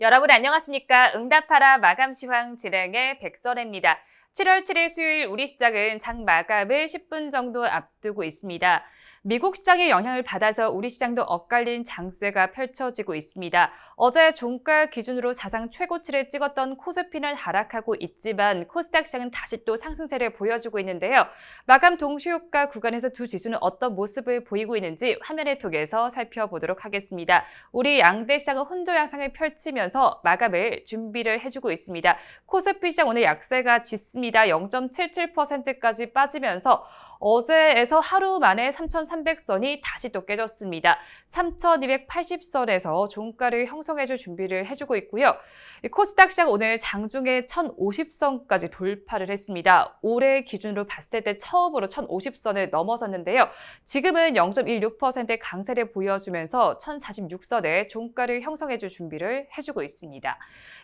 여러분 안녕하십니까? 응답하라 마감 시황 진행의 백선혜입니다. 7월 7일 수요일 우리 시장은 장 마감을 10분 정도 앞두고 있습니다. 미국 시장의 영향을 받아서 우리 시장도 엇갈린 장세가 펼쳐지고 있습니다. 어제 종가 기준으로 사상 최고치를 찍었던 코스피는 하락하고 있지만 코스닥 시장은 다시 또 상승세를 보여주고 있는데요. 마감 동시효과 구간에서 두 지수는 어떤 모습을 보이고 있는지 화면을 통해서 살펴보도록 하겠습니다. 우리 양대 시장은 혼조 양상을 펼치면서 마감을 준비를 해주고 있습니다. 코스피 시장 오늘 약세가 짙습니다. 0.77%까지 빠지면서 어제에서 하루 만에 3,300선이 다시 또 깨졌습니다. 3,280선에서 종가를 형성해줄 준비를 해주고 있고요. 이 코스닥 시장 오늘 장중에 1,050선까지 돌파를 했습니다. 올해 기준으로 봤을 때 처음으로 1,050선을 넘어섰는데요. 지금은 0.16%의 강세를 보여주면서 1,046선에 종가를 형성해줄 준비를 해주고 있습니다.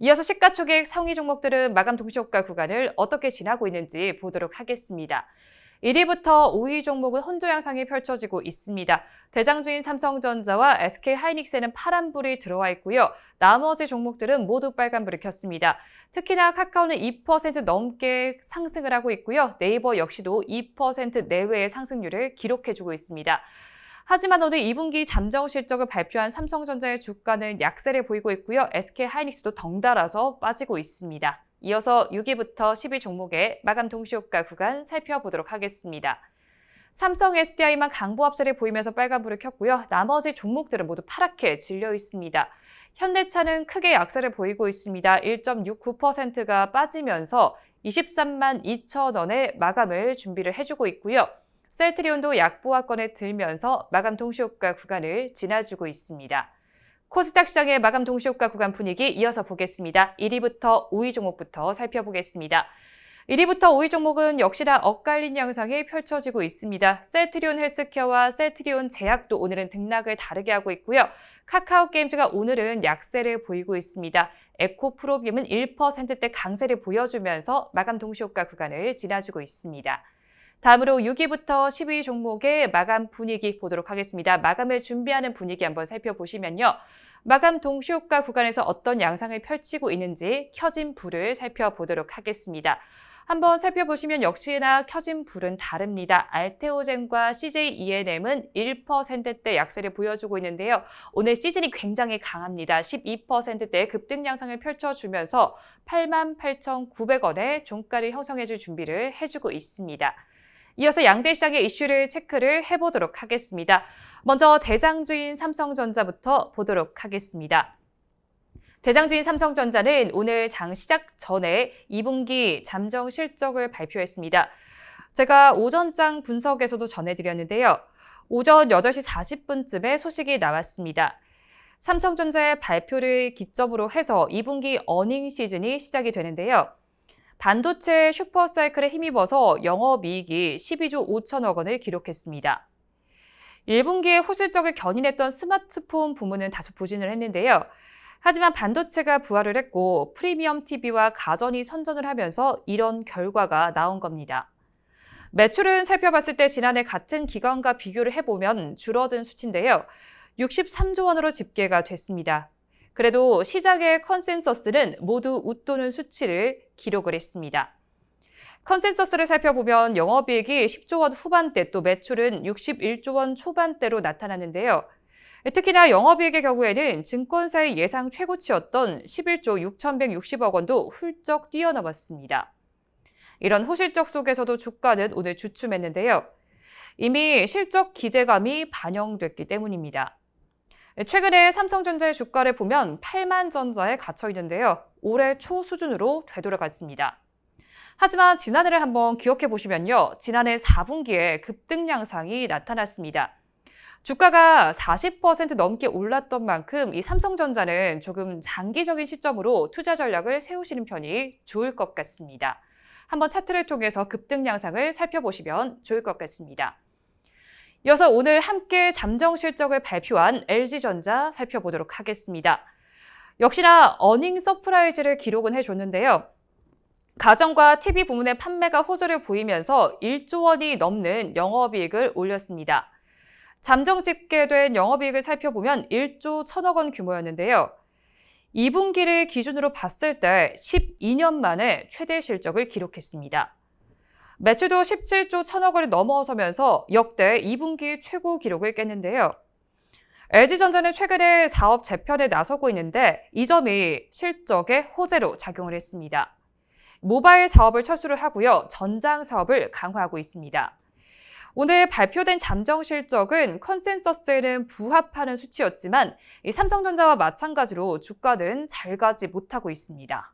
이어서 시가총액 상위 종목들은 마감 동시효과 구간을 어떻게 지나고 있는지 보도록 하겠습니다. 1위부터 5위 종목은 혼조 양상이 펼쳐지고 있습니다. 대장주인 삼성전자와 SK하이닉스에는 파란불이 들어와 있고요. 나머지 종목들은 모두 빨간불을 켰습니다. 특히나 카카오는 2% 넘게 상승을 하고 있고요. 네이버 역시도 2% 내외의 상승률을 기록해주고 있습니다. 하지만 오늘 2분기 잠정 실적을 발표한 삼성전자의 주가는 약세를 보이고 있고요. SK하이닉스도 덩달아서 빠지고 있습니다. 이어서 6위부터 10위 종목의 마감 동시효과 구간 살펴보도록 하겠습니다. 삼성 SDI만 강보 합세를 보이면서 빨간불을 켰고요. 나머지 종목들은 모두 파랗게 질려 있습니다. 현대차는 크게 약세를 보이고 있습니다. 1.69%가 빠지면서 23만 2천 원의 마감을 준비를 해주고 있고요. 셀트리온도 약보합권에 들면서 마감 동시효과 구간을 지나주고 있습니다. 코스닥 시장의 마감 동시효과 구간 분위기 이어서 보겠습니다. 1위부터 5위 종목부터 살펴보겠습니다. 1위부터 5위 종목은 역시나 엇갈린 양상이 펼쳐지고 있습니다. 셀트리온 헬스케어와 셀트리온 제약도 오늘은 등락을 다르게 하고 있고요. 카카오 게임즈가 오늘은 약세를 보이고 있습니다. 에코프로비움은 1%대 강세를 보여주면서 마감 동시효과 구간을 지나주고 있습니다. 다음으로 6위부터 10위 종목의 마감 분위기 보도록 하겠습니다. 마감을 준비하는 분위기 한번 살펴보시면요. 마감 동시효과 구간에서 어떤 양상을 펼치고 있는지 켜진 불을 살펴보도록 하겠습니다. 한번 살펴보시면 역시나 켜진 불은 다릅니다. 알테오젠과 CJ ENM은 1%대 약세를 보여주고 있는데요. 오늘 시즌이 굉장히 강합니다. 12%대 급등 양상을 펼쳐주면서 88,900원의 종가를 형성해줄 준비를 해주고 있습니다. 이어서 양대 시장의 이슈를 체크를 해보도록 하겠습니다. 먼저 대장주인 삼성전자부터 보도록 하겠습니다. 대장주인 삼성전자는 오늘 장 시작 전에 2분기 잠정 실적을 발표했습니다. 제가 오전장 분석에서도 전해드렸는데요. 오전 8시 40분쯤에 소식이 나왔습니다. 삼성전자의 발표를 기점으로 해서 2분기 어닝 시즌이 시작이 되는데요. 반도체 슈퍼사이클에 힘입어서 영업이익이 12조 5천억 원을 기록했습니다. 1분기에 호실적을 견인했던 스마트폰 부문은 다소 부진을 했는데요. 하지만 반도체가 부활을 했고 프리미엄 TV와 가전이 선전을 하면서 이런 결과가 나온 겁니다. 매출은 살펴봤을 때 지난해 같은 기간과 비교를 해보면 줄어든 수치인데요. 63조 원으로 집계가 됐습니다. 그래도 시장의 컨센서스는 모두 웃도는 수치를 기록을 했습니다. 컨센서스를 살펴보면 영업이익이 10조 원 후반대 또 매출은 61조 원 초반대로 나타났는데요. 특히나 영업이익의 경우에는 증권사의 예상 최고치였던 11조 6,160억 원도 훌쩍 뛰어넘었습니다. 이런 호실적 속에서도 주가는 오늘 주춤했는데요. 이미 실적 기대감이 반영됐기 때문입니다. 네, 최근에 삼성전자의 주가를 보면 8만 전자에 갇혀 있는데요. 올해 초 수준으로 되돌아갔습니다. 하지만 지난해를 한번 기억해 보시면요. 지난해 4분기에 급등 양상이 나타났습니다. 주가가 40% 넘게 올랐던 만큼 이 삼성전자는 조금 장기적인 시점으로 투자 전략을 세우시는 편이 좋을 것 같습니다. 한번 차트를 통해서 급등 양상을 살펴보시면 좋을 것 같습니다. 이어서 오늘 함께 잠정 실적을 발표한 LG전자 살펴보도록 하겠습니다. 역시나 어닝 서프라이즈를 기록은 해줬는데요. 가전과 TV 부문의 판매가 호조를 보이면서 1조 원이 넘는 영업이익을 올렸습니다. 잠정 집계된 영업이익을 살펴보면 1조 1천억 원 규모였는데요. 2분기를 기준으로 봤을 때 12년 만에 최대 실적을 기록했습니다. 매출도 17조 1천억 원을 넘어서면서 역대 2분기 최고 기록을 깼는데요. LG전자는 최근에 사업 재편에 나서고 있는데 이 점이 실적의 호재로 작용을 했습니다. 모바일 사업을 철수를 하고요. 전장 사업을 강화하고 있습니다. 오늘 발표된 잠정 실적은 컨센서스에는 부합하는 수치였지만 삼성전자와 마찬가지로 주가는 잘 가지 못하고 있습니다.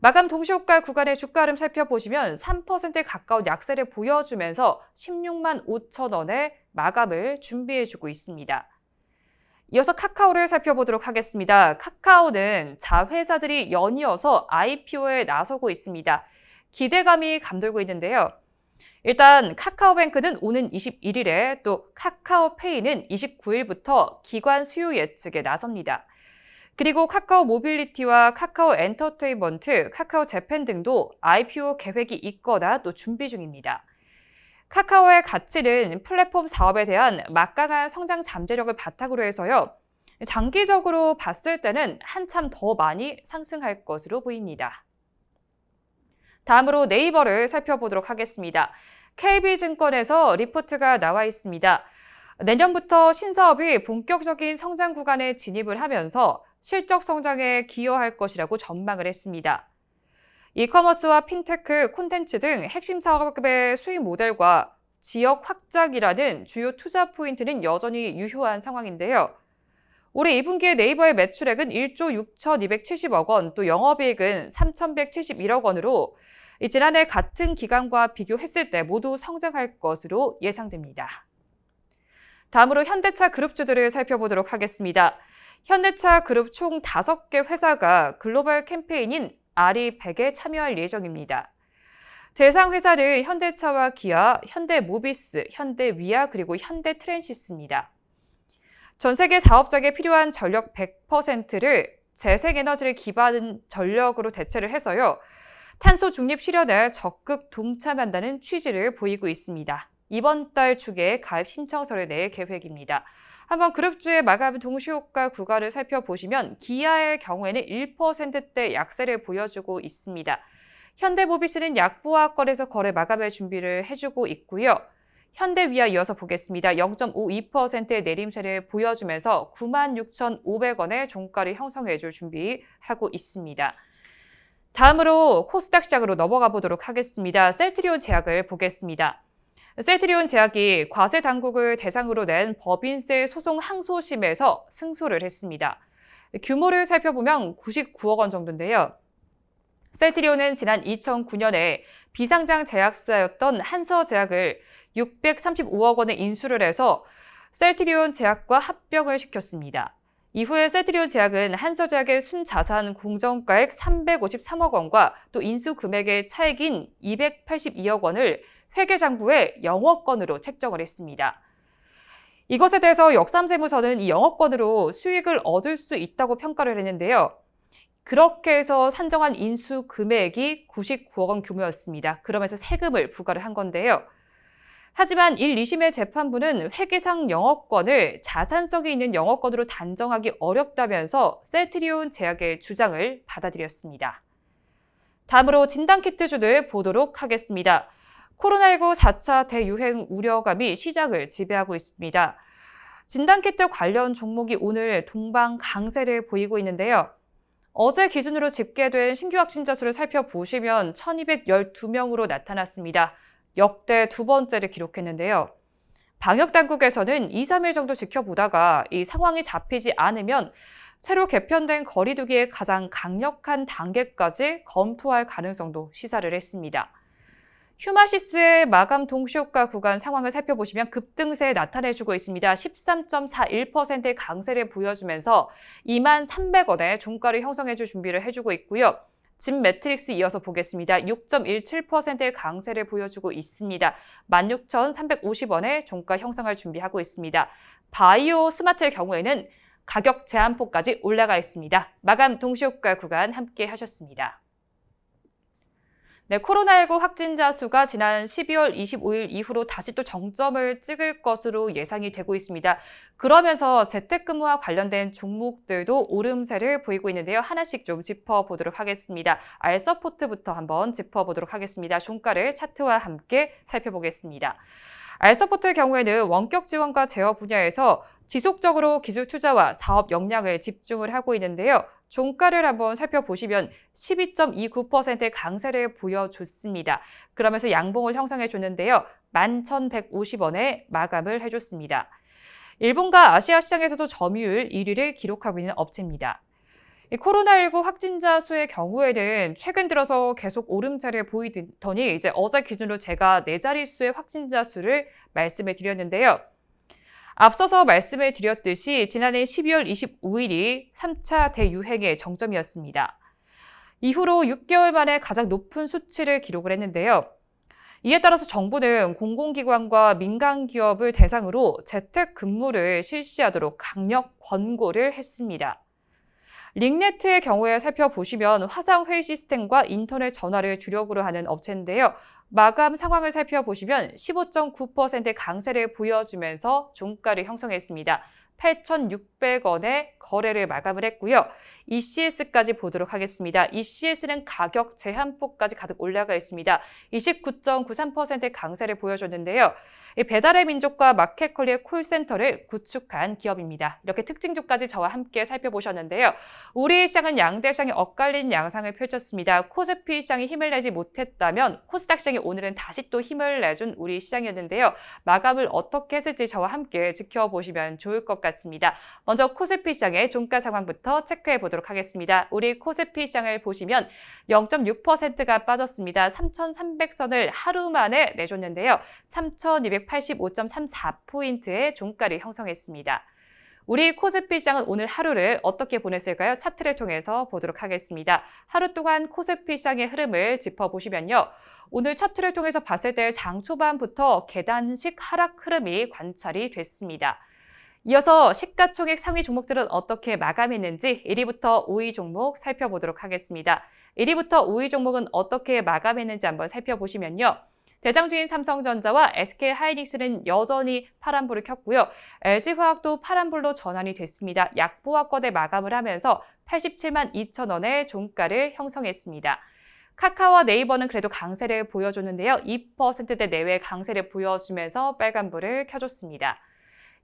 마감 동시효과 구간의 주가 를 살펴보시면 3%에 가까운 약세를 보여주면서 16만 5천 원의 마감을 준비해주고 있습니다. 이어서 카카오를 살펴보도록 하겠습니다. 카카오는 자회사들이 연이어서 IPO에 나서고 있습니다. 기대감이 감돌고 있는데요. 일단 카카오뱅크는 오는 21일에 또 카카오페이는 29일부터 기관 수요 예측에 나섭니다. 그리고 카카오 모빌리티와 카카오 엔터테인먼트, 카카오 재팬 등도 IPO 계획이 있거나 또 준비 중입니다. 카카오의 가치는 플랫폼 사업에 대한 막강한 성장 잠재력을 바탕으로 해서요. 장기적으로 봤을 때는 한참 더 많이 상승할 것으로 보입니다. 다음으로 네이버를 살펴보도록 하겠습니다. KB증권에서 리포트가 나와 있습니다. 내년부터 신사업이 본격적인 성장 구간에 진입을 하면서 실적 성장에 기여할 것이라고 전망을 했습니다. 이커머스와 핀테크, 콘텐츠 등 핵심 사업의 수익 모델과 지역 확장이라는 주요 투자 포인트는 여전히 유효한 상황인데요. 올해 2분기에 네이버의 매출액은 1조 6,270억 원, 또 영업이익은 3,171억 원으로 지난해 같은 기간과 비교했을 때 모두 성장할 것으로 예상됩니다. 다음으로 현대차 그룹주들을 살펴보도록 하겠습니다. 현대차 그룹 총 5개 회사가 글로벌 캠페인인 아리 100에 참여할 예정입니다. 대상 회사는 현대차와 기아, 현대모비스, 현대위아 그리고 현대트랜시스입니다. 전 세계 사업장에 필요한 전력 100%를 재생에너지를 기반 전력으로 대체를 해서요. 탄소 중립 실현에 적극 동참한다는 취지를 보이고 있습니다. 이번 달 중에 가입 신청서를 낼 계획입니다. 한번 그룹주의 마감 동시효과 구간을 살펴보시면 기아의 경우에는 1%대 약세를 보여주고 있습니다. 현대모비스는 약보합권에서 거래 마감할 준비를 해주고 있고요. 현대위아 이어서 보겠습니다. 0.52%의 내림세를 보여주면서 96,500원의 종가를 형성해줄 준비하고 있습니다. 다음으로 코스닥 시장으로 넘어가 보도록 하겠습니다. 셀트리온 제약을 보겠습니다. 셀트리온 제약이 과세 당국을 대상으로 낸 법인세 소송 항소심에서 승소를 했습니다. 규모를 살펴보면 99억 원 정도인데요. 셀트리온은 지난 2009년에 비상장 제약사였던 한서제약을 635억 원에 인수를 해서 셀트리온 제약과 합병을 시켰습니다. 이후에 세트리온 제약은 한서제약의 순자산 공정가액 353억 원과 또 인수 금액의 차액인 282억 원을 회계장부에 영업권으로 책정을 했습니다. 이것에 대해서 역삼세무서는 이 영업권으로 수익을 얻을 수 있다고 평가를 했는데요. 그렇게 해서 산정한 인수 금액이 99억 원 규모였습니다. 그러면서 세금을 부과를 한 건데요. 하지만 1, 2심의 재판부는 회계상 영업권을 자산성이 있는 영업권으로 단정하기 어렵다면서 셀트리온 제약의 주장을 받아들였습니다. 다음으로 진단키트 주들 보도록 하겠습니다. 코로나19 4차 대유행 우려감이 시장을 지배하고 있습니다. 진단키트 관련 종목이 오늘 동방 강세를 보이고 있는데요. 어제 기준으로 집계된 신규 확진자 수를 살펴보시면 1212명으로 나타났습니다. 역대 두 번째를 기록했는데요. 방역 당국에서는 2, 3일 정도 지켜보다가 이 상황이 잡히지 않으면 새로 개편된 거리두기의 가장 강력한 단계까지 검토할 가능성도 시사를 했습니다. 휴마시스의 마감 동시효과 구간 상황을 살펴보시면 급등세 나타내주고 있습니다. 13.41%의 강세를 보여주면서 2만 300원의 종가를 형성해줄 준비를 해주고 있고요. 진 매트릭스 이어서 보겠습니다. 6.17%의 강세를 보여주고 있습니다. 16,350원의 종가 형성을 준비하고 있습니다. 바이오 스마트의 경우에는 가격 제한폭까지 올라가 있습니다. 마감 동시효과 구간 함께 하셨습니다. 네, 코로나19 확진자 수가 지난 12월 25일 이후로 다시 또 정점을 찍을 것으로 예상이 되고 있습니다. 그러면서 재택근무와 관련된 종목들도 오름세를 보이고 있는데요. 하나씩 좀 짚어보도록 하겠습니다. 알서포트부터 한번 짚어보도록 하겠습니다. 종가를 차트와 함께 살펴보겠습니다. 알서포트의 경우에는 원격 지원과 제어 분야에서 지속적으로 기술 투자와 사업 역량을 집중을 하고 있는데요. 종가를 한번 살펴보시면 12.29%의 강세를 보여줬습니다. 그러면서 양봉을 형성해 줬는데요. 11,150원에 마감을 해줬습니다. 일본과 아시아 시장에서도 점유율 1위를 기록하고 있는 업체입니다. 코로나19 확진자 수의 경우에는 최근 들어서 계속 오름세를 보이더니 이제 어제 기준으로 제가 네 자릿수의 확진자 수를 말씀해 드렸는데요. 앞서서 말씀을 드렸듯이 지난해 12월 25일이 3차 대유행의 정점이었습니다. 이후로 6개월 만에 가장 높은 수치를 기록을 했는데요. 이에 따라서 정부는 공공기관과 민간 기업을 대상으로 재택 근무를 실시하도록 강력 권고를 했습니다. 링네트의 경우에 살펴보시면 화상 회의 시스템과 인터넷 전화를 주력으로 하는 업체인데요. 마감 상황을 살펴보시면 15.9%의 강세를 보여주면서 종가를 형성했습니다. 8,600원에 거래를 마감을 했고요. ECS까지 보도록 하겠습니다. ECS는 가격 제한폭까지 가득 올라가 있습니다. 29.93%의 강세를 보여줬는데요. 배달의 민족과 마켓컬리의 콜센터를 구축한 기업입니다. 이렇게 특징주까지 저와 함께 살펴보셨는데요. 우리 시장은 양대 시장이 엇갈린 양상을 펼쳤습니다. 코스피 시장이 힘을 내지 못했다면 코스닥 시장이 오늘은 다시 또 힘을 내준 우리 시장이었는데요. 마감을 어떻게 했을지 저와 함께 지켜보시면 좋을 것 같습니다. 먼저 코스피 시장의 종가 상황부터 체크해 보도록 하겠습니다. 우리 코스피 시장을 보시면 0.6%가 빠졌습니다. 3,300선을 하루 만에 내줬는데요. 3,285.34포인트의 종가를 형성했습니다. 우리 코스피 시장은 오늘 하루를 어떻게 보냈을까요? 차트를 통해서 보도록 하겠습니다. 하루 동안 코스피 시장의 흐름을 짚어보시면요. 오늘 차트를 통해서 봤을 때 장 초반부터 계단식 하락 흐름이 관찰이 됐습니다. 이어서 시가총액 상위 종목들은 어떻게 마감했는지 1위부터 5위 종목 살펴보도록 하겠습니다. 1위부터 5위 종목은 어떻게 마감했는지 한번 살펴보시면요. 대장주인 삼성전자와 SK하이닉스는 여전히 파란불을 켰고요. LG화학도 파란불로 전환이 됐습니다. 약보합권에 마감을 하면서 87만 2천 원의 종가를 형성했습니다. 카카오와 네이버는 그래도 강세를 보여줬는데요. 2%대 내외 강세를 보여주면서 빨간불을 켜줬습니다.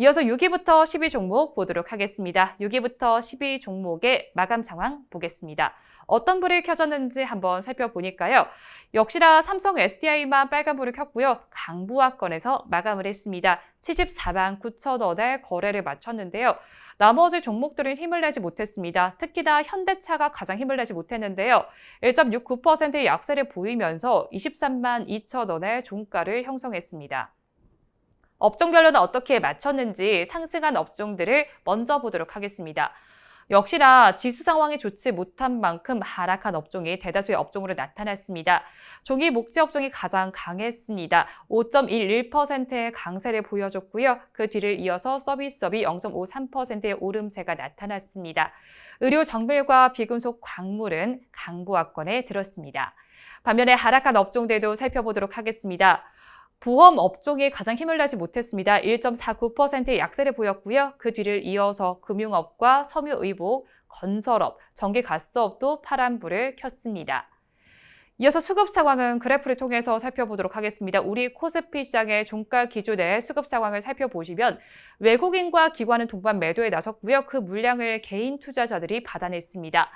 이어서 6위부터 10위 종목 보도록 하겠습니다. 6위부터 10위 종목의 마감 상황 보겠습니다. 어떤 불이 켜졌는지 한번 살펴보니까요. 역시나 삼성 SDI만 빨간불을 켰고요. 강부화권에서 마감을 했습니다. 74만 9천 원에 거래를 마쳤는데요. 나머지 종목들은 힘을 내지 못했습니다. 특히나 현대차가 가장 힘을 내지 못했는데요. 1.69%의 약세를 보이면서 23만 2천 원의 종가를 형성했습니다. 업종별로는 어떻게 맞췄는지 상승한 업종들을 먼저 보도록 하겠습니다. 역시나 지수 상황이 좋지 못한 만큼 하락한 업종이 대다수의 업종으로 나타났습니다. 종이 목재 업종이 가장 강했습니다. 5.11%의 강세를 보여줬고요. 그 뒤를 이어서 서비스업이 0.53%의 오름세가 나타났습니다. 의료 정밀과 비금속 광물은 강보합권에 들었습니다. 반면에 하락한 업종들도 살펴보도록 하겠습니다. 보험 업 종이 가장 힘을 내지 못했습니다. 1.49%의 약세를 보였고요. 그 뒤를 이어서 금융업과 섬유의복, 건설업, 전기가스업도 파란불을 켰습니다. 이어서 수급 상황은 그래프를 통해서 살펴보도록 하겠습니다. 우리 코스피 시장의 종가 기준의 수급 상황을 살펴보시면 외국인과 기관은 동반 매도에 나섰고요. 그 물량을 개인 투자자들이 받아냈습니다.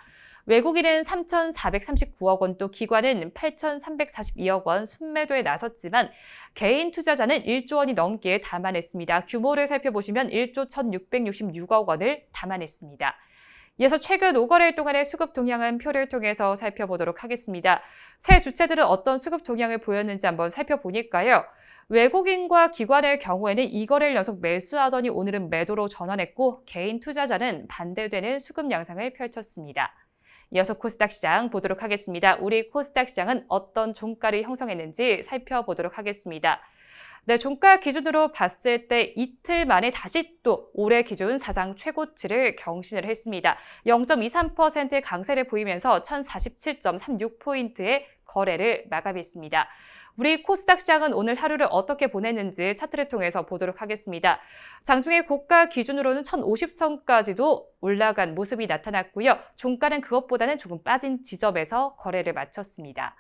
외국인은 3,439억 원, 또 기관은 8,342억 원 순매도에 나섰지만 개인 투자자는 1조 원이 넘게 담아냈습니다. 규모를 살펴보시면 1조 1,666억 원을 담아냈습니다. 이어서 최근 5거래일 동안의 수급 동향은 표를 통해서 살펴보도록 하겠습니다. 새 주체들은 어떤 수급 동향을 보였는지 한번 살펴보니까요. 외국인과 기관의 경우에는 2거래일 연속 매수하더니 오늘은 매도로 전환했고 개인 투자자는 반대되는 수급 양상을 펼쳤습니다. 이어서 코스닥 시장 보도록 하겠습니다. 우리 코스닥 시장은 어떤 종가를 형성했는지 살펴보도록 하겠습니다. 네, 종가 기준으로 봤을 때 이틀 만에 다시 또 올해 기준 사상 최고치를 경신을 했습니다. 0.23%의 강세를 보이면서 1047.36포인트의 거래를 마감했습니다. 우리 코스닥 시장은 오늘 하루를 어떻게 보냈는지 차트를 통해서 보도록 하겠습니다. 장중에 고가 기준으로는 1050선까지도 올라간 모습이 나타났고요. 종가는 그것보다는 조금 빠진 지점에서 거래를 마쳤습니다.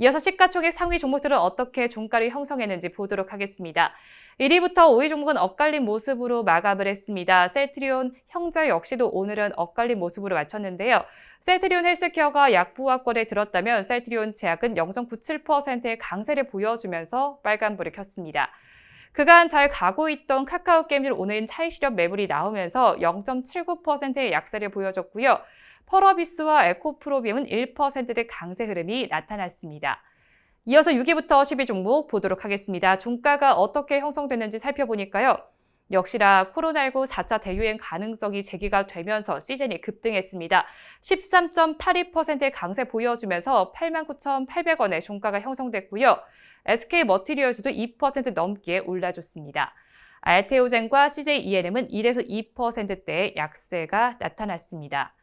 이어서 시가총액 상위 종목들은 어떻게 종가를 형성했는지 보도록 하겠습니다. 1위부터 5위 종목은 엇갈린 모습으로 마감을 했습니다. 셀트리온 형제 역시도 오늘은 엇갈린 모습으로 마쳤는데요. 셀트리온 헬스케어가 약부하권에 들었다면 셀트리온 제약은 0.97%의 강세를 보여주면서 빨간불을 켰습니다. 그간 잘 가고 있던 카카오 게임즈 오늘 차익 실현 매물이 나오면서 0.79%의 약세를 보여줬고요. 펄어비스와 에코프로비움은 1%대 강세 흐름이 나타났습니다. 이어서 6위부터 10위 종목 보도록 하겠습니다. 종가가 어떻게 형성됐는지 살펴보니까요. 역시나 코로나19 4차 대유행 가능성이 제기가 되면서 시즌이 급등했습니다. 13.82%의 강세 보여주면서 89,800원의 종가가 형성됐고요. SK 머티리얼즈도 2% 넘게 올라줬습니다. 알테오젠과 CJENM은 1에서 2%대의 약세가 나타났습니다.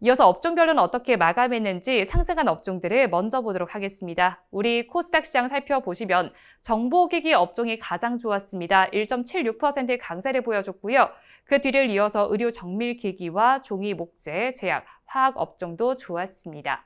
이어서 업종별로는 어떻게 마감했는지 상승한 업종들을 먼저 보도록 하겠습니다. 우리 코스닥 시장 살펴보시면 정보기기 업종이 가장 좋았습니다. 1.76%의 강세를 보여줬고요. 그 뒤를 이어서 의료 정밀기기와 종이 목재, 제약, 화학 업종도 좋았습니다.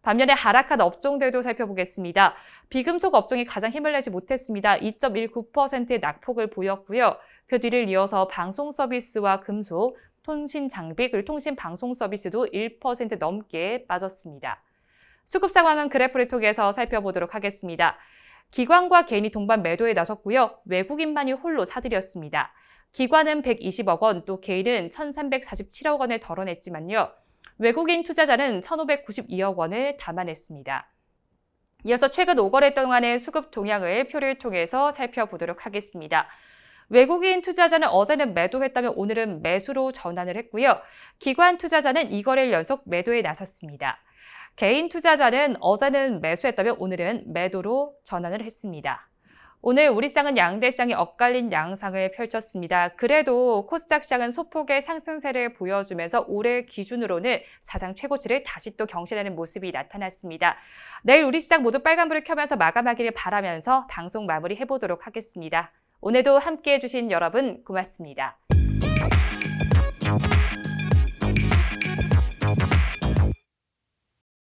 반면에 하락한 업종들도 살펴보겠습니다. 비금속 업종이 가장 힘을 내지 못했습니다. 2.19%의 낙폭을 보였고요. 그 뒤를 이어서 방송 서비스와 금속, 통신 장비 그리고 통신 방송 서비스도 1% 넘게 빠졌습니다. 수급 상황은 그래프를 통해서 살펴보도록 하겠습니다. 기관과 개인이 동반 매도에 나섰고요. 외국인만이 홀로 사들였습니다. 기관은 120억 원, 또 개인은 1,347억 원을 덜어냈지만요. 외국인 투자자는 1,592억 원을 담아냈습니다. 이어서 최근 5거래 동안의 수급 동향을 표를 통해서 살펴보도록 하겠습니다. 외국인 투자자는 어제는 매도했다면 오늘은 매수로 전환을 했고요. 기관 투자자는 이거래일 연속 매도에 나섰습니다. 개인 투자자는 어제는 매수했다면 오늘은 매도로 전환을 했습니다. 오늘 우리 시장은 양대 시장이 엇갈린 양상을 펼쳤습니다. 그래도 코스닥 시장은 소폭의 상승세를 보여주면서 올해 기준으로는 사상 최고치를 다시 또 경신하는 모습이 나타났습니다. 내일 우리 시장 모두 빨간불을 켜면서 마감하기를 바라면서 방송 마무리 해보도록 하겠습니다. 오늘도 함께 해주신 여러분 고맙습니다.